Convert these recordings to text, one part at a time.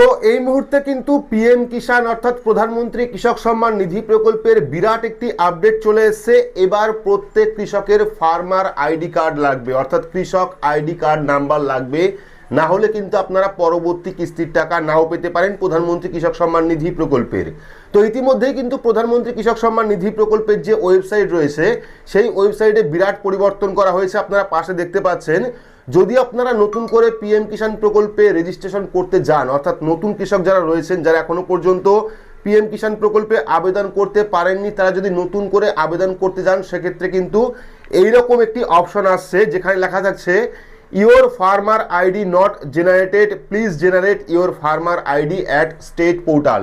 তো এই মুহূর্তে কিন্তু পিএম কিষাণ অর্থাৎ প্রধানমন্ত্রী কৃষক সম্মান নিধি প্রকল্পের বিরাট একটি আপডেট চলে এসেছে। এবার প্রত্যেক কৃষকের ফার্মার আইডি কার্ড লাগবে, অর্থাৎ কৃষক আইডি কার্ড নাম্বার লাগবে। না হলে কিন্তু আপনারা পরবর্তী কিস্তির টাকা নাও পেতে পারেন প্রধানমন্ত্রী কৃষক সম্মান নিধি প্রকল্পের। তো ইতিমধ্যেই কিন্তু প্রধানমন্ত্রী কৃষক সম্মান নিধি প্রকল্পের যে ওয়েবসাইট রয়েছে, সেই ওয়েবসাইটে বিরাট পরিবর্তন করা হয়েছে, আপনারা পাশে দেখতে পাচ্ছেন। যদি আপনারা নতুন করে পিএম কিষাণ প্রকল্পে রেজিস্ট্রেশন করতে যান, অর্থাৎ নতুন কৃষক যারা রয়েছেন, যারা এখনও পর্যন্ত পিএম কিষাণ প্রকল্পে আবেদন করতে পারেননি, তারা যদি নতুন করে আবেদন করতে যান, সেক্ষেত্রে কিন্তু এইরকম একটি অপশন আসছে, যেখানে লেখা থাকছে your farmer ID not generated please generate your farmer ID at state portal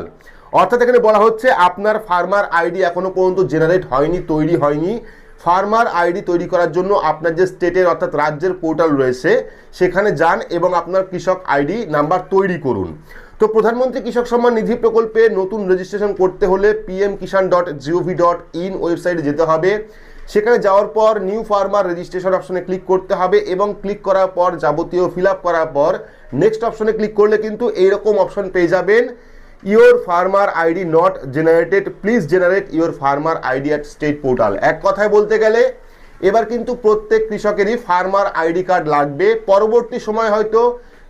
অর্থাৎ এখানে বলা হচ্ছে, আপনার ফার্মার আইডি এখনও পর্যন্ত জেনারেট হয়নি, তৈরি হয়নি। ফার্মার আইডি তৈরি করার জন্য আপনার যে স্টেটের অর্থাৎ রাজ্যের পোর্টাল রয়েছে, সেখানে যান এবং আপনার কৃষক আইডি নাম্বার তৈরি করুন। তো প্রধানমন্ত্রী কৃষক সম্মান নিধি প্রকল্পে নতুন রেজিস্ট্রেশন করতে হলে PM Kisan dot G O V dot in ওয়েবসাইটে যেতে হবে। সেখানে যাওয়ার পর নিউ ফার্মার রেজিস্ট্রেশন অপশনে ক্লিক করতে হবে এবং ক্লিক করার পর যাবতীয় ফিল করার পর নেক্সট অপশনে ক্লিক করলে কিন্তু এইরকম অপশন পেয়ে যাবেন। Your farmer ID not generated please generate your farmer ID at state portal এক কথায় বলতে গেলে, এবার কিন্তু প্রত্যেক কৃষকেরই ফার্মার আইডি কার্ড লাগবে। পরবর্তী সময় হয়তো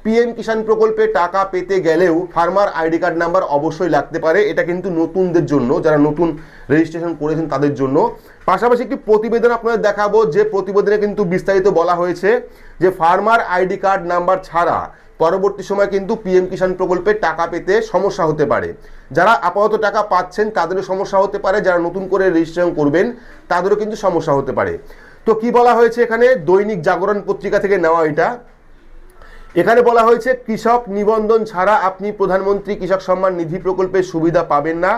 পিএম কিষাণ প্রকল্পে টাকা পেতে গেলেও ফার্মার আইডি কার্ড নাম্বার অবশ্যই লাগতে পারে। এটা কিন্তু নতুনদের জন্য, যারা নতুন রেজিস্ট্রেশন করেছেন তাদের জন্য। পাশাপাশি একটি প্রতিবেদন আপনাদের দেখাবো, যে প্রতিবেদনে কিন্তু বিস্তারিত বলা হয়েছে যে ফার্মার আইডি কার্ড নাম্বার ছাড়া পরবর্তী সময় কিন্তু পিএম কিষাণ প্রকল্পে টাকা পেতে সমস্যা হতে পারে। যারা আপাতত টাকা পাচ্ছেন, তাদেরও সমস্যা হতে পারে। যারা নতুন করে রেজিস্ট্রেশন করবেন, তাদেরও কিন্তু সমস্যা হতে পারে। তো কি বলা হয়েছে এখানে? দৈনিক জাগরণ পত্রিকা থেকে নেওয়া এটা। এখানে বলা হয়েছে, কৃষক নিবন্ধন ছাড়া আপনি প্রধানমন্ত্রী কৃষক সম্মান নিধি প্রকল্পের সুবিধা পাবেন না।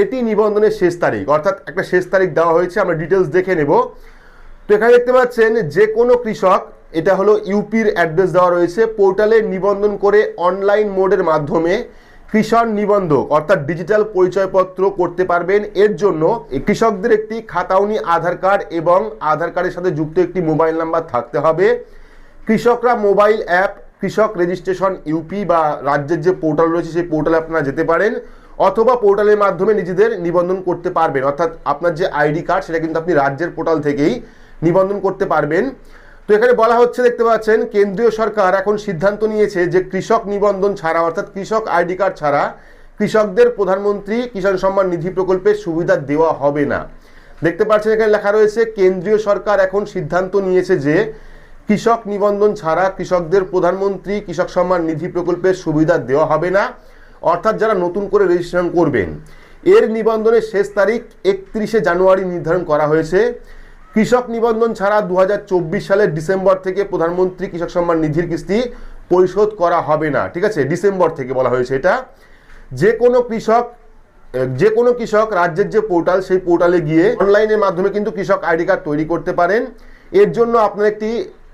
এটি নিবন্ধনের শেষ তারিখ, অর্থাৎ একটা শেষ তারিখ দেওয়া হয়েছে। আমরা ডিটেলস দেখে নেব। তো এখানে দেখতে পাচ্ছেন, যে কোনো কৃষক এটা হলো ইউপির অ্যাড্রেস দেওয়া রয়েছে। পোর্টালে নিবন্ধন করে অনলাইন মোডের মাধ্যমে কৃষক নিবন্ধক, অর্থাৎ ডিজিটাল পরিচয়পত্র করতে পারবেন। এর জন্য কৃষকদের একটি খাতাউনি আধার কার্ড এবং আধার কার্ডের সাথে যুক্ত একটি মোবাইল নাম্বার থাকতে হবে। কৃষকরা মোবাইল অ্যাপ, কৃষক রেজিস্ট্রেশন ইউপি বা রাজ্যের যে পোর্টাল রয়েছে, সেই পোর্টালে আপনারা যেতে পারেন অথবা পোর্টালের মাধ্যমে নিজেদের নিবন্ধন করতে পারবেন। অর্থাৎ আপনার যে আইডি কার্ড, সেটা কিন্তু আপনি রাজ্যের পোর্টাল থেকেই নিবন্ধন করতে পারবেন। তো এখানে বলা হচ্ছে, দেখতে পাচ্ছেন, কেন্দ্রীয় সরকার এখন সিদ্ধান্ত নিয়েছে যে কৃষক নিবন্ধন ছাড়া, অর্থাৎ কৃষক আইডি কার্ড ছাড়া কৃষকদের প্রধানমন্ত্রী কিষাণ সম্মান নিধি প্রকল্পের সুবিধা দেওয়া হবে না। দেখতে পাচ্ছেন, এখানে লেখা রয়েছে, কেন্দ্রীয় সরকার এখন সিদ্ধান্ত নিয়েছে যে কৃষক নিবন্ধন ছাড়া কৃষকদের প্রধানমন্ত্রী কৃষক সম্মান নিধি প্রকল্পের সুবিধা দেওয়া হবে না। অর্থাৎ যারা নতুন করে রেজিস্ট্রেশন করবেন, এর নিবন্ধনের শেষ তারিখ একত্রিশে জানুয়ারি নির্ধারণ করা হয়েছে। কৃষক নিবন্ধন ছাড়া দু হাজার চব্বিশ সালের ডিসেম্বর থেকে প্রধানমন্ত্রী কৃষক সম্মান নিধির কিস্তি পরিশোধ করা হবে না। ঠিক আছে? ডিসেম্বর থেকে বলা হয়েছে এটা। যে কোনো কৃষক, যে কোনো কৃষক রাজ্যের যে পোর্টাল, সেই পোর্টালে গিয়ে অনলাইনের মাধ্যমে কিন্তু কৃষক আইডি কার্ড তৈরি করতে পারেন। এর জন্য আপনার একটি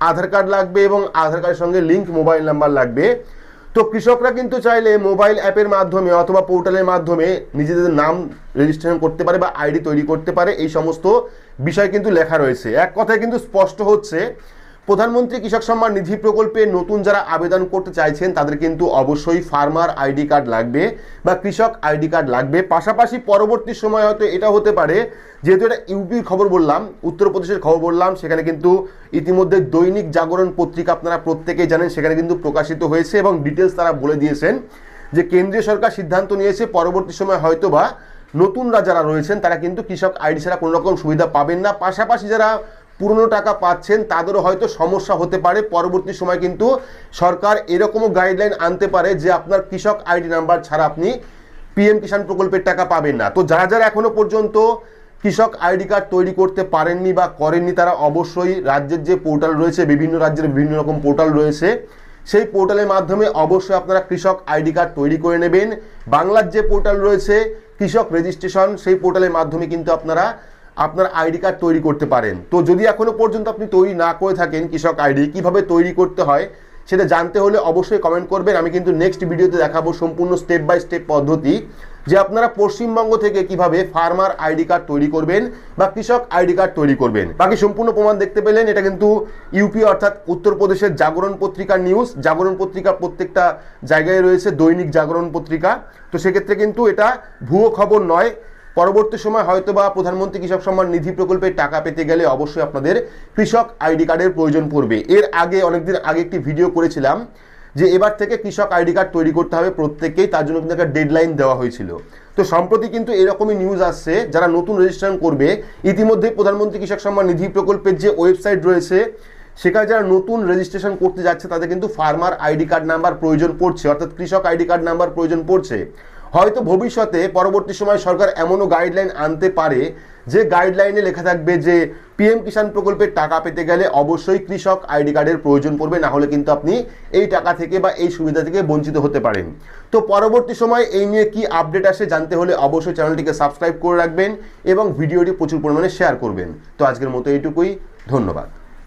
আধার কার্ড লাগবে এবং আধার কার্ডের সঙ্গে লিঙ্ক মোবাইল নাম্বার লাগবে। তো কৃষকরা কিন্তু চাইলে মোবাইল অ্যাপের মাধ্যমে অথবা পোর্টালের মাধ্যমে নিজেদের নাম রেজিস্ট্রেশন করতে পারে বা আইডি তৈরি করতে পারে, এই সমস্ত বিষয় কিন্তু লেখা রয়েছে। এক কথায় কিন্তু স্পষ্ট হচ্ছে প্রধানমন্ত্রী কৃষক সম্মান নিধি প্রকল্পে নতুন যারা আবেদন করতে চাইছেন, তাদের কিন্তু অবশ্যই ফার্মার আইডি কার্ড লাগবে বা কৃষক আইডি কার্ড লাগবে। পাশাপাশি পরবর্তী সময় হয়তো এটা হতে পারে, যেহেতু এটা ইউপির খবর বললাম, উত্তরপ্রদেশের খবর বললাম, সেখানে কিন্তু ইতিমধ্যে দৈনিক জাগরণ পত্রিকা আপনারা প্রত্যেকেই জানেন, সেখানে কিন্তু প্রকাশিত হয়েছে এবং ডিটেলস তারা বলে দিয়েছেন যে কেন্দ্রীয় সরকার সিদ্ধান্ত নিয়েছে, পরবর্তী সময় হয়তো বা নতুনরা যারা রয়েছেন, তারা কিন্তু কৃষক আইডি ছাড়া কোনো রকম সুবিধা পাবেন না। পাশাপাশি যারা পুরনো টাকা পাচ্ছেন, তাদেরও হয়তো সমস্যা হতে পারে। পরবর্তী সময় কিন্তু সরকার এরকমও গাইডলাইন আনতে পারে যে আপনার কৃষক আইডি নাম্বার ছাড়া আপনি পিএম কিষাণ প্রকল্পের টাকা পাবেন না। তো যারা যারা এখনও পর্যন্ত কৃষক আইডি কার্ড তৈরি করতে পারেননি বা করেননি, তারা অবশ্যই রাজ্যের যে পোর্টাল রয়েছে, বিভিন্ন রাজ্যের বিভিন্ন রকম পোর্টাল রয়েছে, সেই পোর্টালের মাধ্যমে অবশ্যই আপনারা কৃষক আইডি কার্ড তৈরি করে নেবেন। বাংলার যে পোর্টাল রয়েছে, কৃষক রেজিস্ট্রেশন, সেই পোর্টালের মাধ্যমে কিন্তু আপনারা আপনার আইডি কার্ড তৈরি করতে পারেন। তো যদি এখনও পর্যন্ত আপনি তৈরি না করে থাকেন কৃষক আইডি, কীভাবে তৈরি করতে হয় সেটা জানতে হলে অবশ্যই কমেন্ট করবেন। আমি কিন্তু নেক্সট ভিডিওতে দেখাবো সম্পূর্ণ স্টেপ বাই স্টেপ পদ্ধতি, যে আপনারা পশ্চিমবঙ্গ থেকে কীভাবে ফার্মার আইডি কার্ড তৈরি করবেন বা কৃষক আইডি কার্ড তৈরি করবেন। বাকি সম্পূর্ণ প্রমাণ দেখতে পেলেন, এটা কিন্তু ইউপি অর্থাৎ উত্তরপ্রদেশের জাগরণ পত্রিকা নিউজ জাগরণ পত্রিকা প্রত্যেকটা জায়গায় রয়েছে দৈনিক জাগরণ পত্রিকা। তো সেক্ষেত্রে কিন্তু এটা ভুয়ো খবর নয়। পরবর্তী সময় হয়তো বা প্রধানমন্ত্রী কৃষক সম্মান নিধি প্রকল্পের টাকা পেতে গেলে অবশ্যই আপনাদের কৃষক আইডি কার্ডের প্রয়োজন পড়বে। এর আগে, অনেকদিন আগে একটি ভিডিও করেছিলাম যে এবার থেকে কৃষক আইডি কার্ড তৈরি করতে হবে প্রত্যেককেই, তার জন্য কিন্তু একটা ডেডলাইন দেওয়া হয়েছিল। তো সম্প্রতি কিন্তু এরকমই নিউজ আসছে, যারা নতুন রেজিস্ট্রেশন করবে ইতিমধ্যে প্রধানমন্ত্রী কৃষক সম্মান নিধি প্রকল্পের যে ওয়েবসাইট রয়েছে, সেখানে যারা নতুন রেজিস্ট্রেশন করতে যাচ্ছে, তাদের কিন্তু ফার্মার আইডি কার্ড নাম্বার প্রয়োজন পড়ছে, অর্থাৎ কৃষক আইডি কার্ড নাম্বার প্রয়োজন পড়ছে। হয়তো ভবিষ্যতে পরবর্তী সময় সরকার এমনও গাইডলাইন আনতে পারে যে গাইডলাইনে লেখা থাকবে যে পিএম কিষাণ প্রকল্পের টাকা পেতে গেলে অবশ্যই কৃষক আইডি কার্ডের প্রয়োজন পড়বে, না হলে কিন্তু আপনি এই টাকা থেকে বা এই সুবিধা থেকে বঞ্চিত হতে পারেন। তো পরবর্তী সময় এই নিয়ে কি আপডেট আসে জানতে হলে অবশ্যই চ্যানেলটিকে সাবস্ক্রাইব করে রাখবেন এবং ভিডিওটি প্রচুর পরিমাণে শেয়ার করবেন। তো আজকের মতো এইটুকুই, ধন্যবাদ।